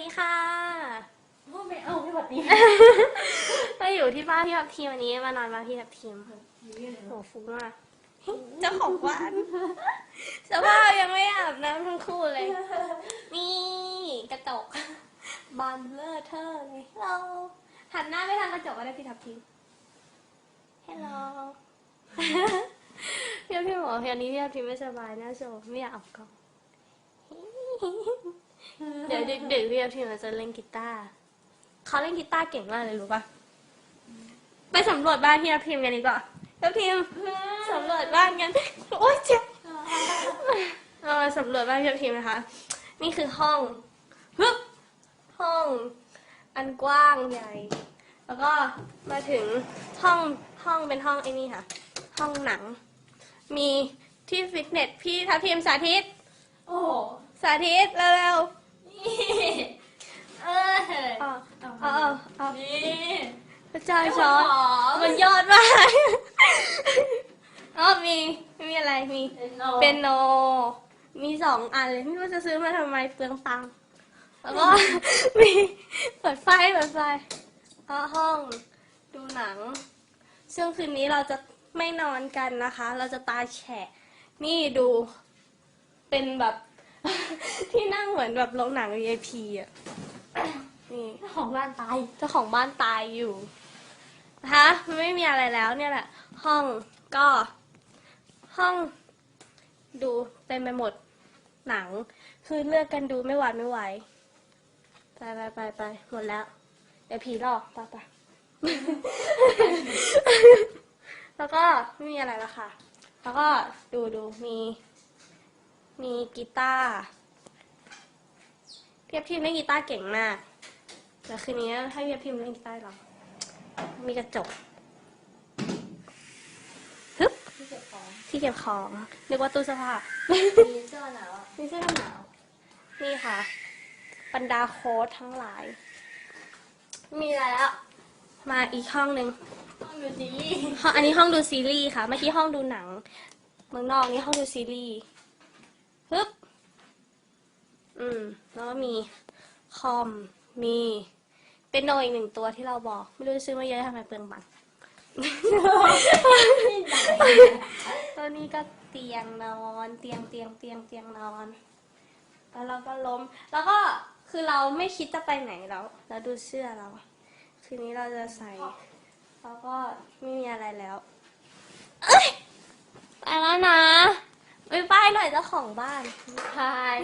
ดีค่ะไม่เอาไม่หวัดดีมาอยู่ที่บ้านพี่ทับทีมวันนี้มานอนบ้านพี่ทับทีมโหฟุ้งมากเจ้าของบ้านสภาพยังไม่อาบน้ำทั้งคู่เลย นี่กระจกบานเลอร์เทอร์เลยเราหันหน้าไม่ทางกระจกก็ได้พี่ทับทีมฮัลโหลพี่ทับทีมบอกว่าเพลงนี้พี่ทับทีมไม่สบายน่าจะไม่อยากออกกล้อง เดี๋ยวดึกๆพี่ทับทีมจะเล่นกีตาร์เขาเล่นกีตาร์เก่งมากเลยรู้ปะไปสำรวจบ้านพี่ทับทีมกันดีกว่าทับทีมสำรวจบ้านกันโอ๊ยเจ็บเรามาสำรวจบ้านพี่ทับทีมนะคะ นี่คือห้องฮึบห้อง อันกว้างใหญ่ แล้วก็มาถึงห้องห้องเป็นห้องไอ้นี่ค่ะ ห้องหนัง มีที่ฟิตเนสพี่ทับทีมสาธิต โอ้โหสาธิตเร็วนี่ เออๆเอาเอาเอาเอานี่พระเจ้าช้อนมันยอดมากอ๋อมีมีอะไรมีเป็นโนเป็นโน มีสองอันเลยไม่รู้จะซื้อมาทำไมเปลืองตังค์แล้วก็มีเปิดไฟเปิดไฟแล้วห้องดูหนัง ซึ่งคืนนี้เราจะไม่นอนกันนะคะ เราจะตาแฉะนี่ดูเป็นแบบ ที่นั่งเหมือนแบบโรงหนัง VIP อะ นี่ของร้านตาย เจ้าของบ้านตายอยู่นะคะไม่มีอะไรแล้วเนี่ยแหละ ห้องก็ ห้อง ดูเต็มไปหมด หนัง คือเลือกกันดูไม่หวาดไม่ไหว ไปไปไปไปหมดแล้ว เดี๋ยวผีหลอกไปไป แล้วก็ไม่มีอะไรแล้วค่ะ แล้วก็ดูดูมี มีกีตาร์เพียบทีมเล่นกีตาร์เก่งมากแล้วคืนนี้ให้เวียพิมพ์เล่นกีตาร์ให้เรามีกระจกฮึบที่เก็บของที่เก็บของนึกว่าตู้เสื้อผ้ามีเสื้อหนาวอะนี่เสื้อกันหนาวนี่ค่ะ บรรดาโค้ดทั้งหลาย มีอะไรแล้วมาอีกห้องหนึ่งต้องดูซีรีส์ห้องอันนี้ห้องดูซีรีส์ค่ะ เมื่อกี้ห้องดูหนัง เมืองนอกนี่ห้องดูซีรีส์ ฮึบอืม แล้วก็มีคอม มีเป็นโนอีกหนึ่งตัวที่เราบอก ไม่รู้จะซื้อมาเยอะทำไมเปลืองบัตรตัวนี้ก็เตียงนอน เตียงเตียงเตียงเตียงนอน แล้วเราก็ล้ม แล้วก็คือเราไม่คิดจะไปไหนแล้ว แล้วดูเสื้อเราคืนนี้เราจะใส่ แล้วก็ไม่มีอะไรแล้ว เอ้ย ไปแล้วนะไปป้าย หน่อยเจ้าของบ้านทาย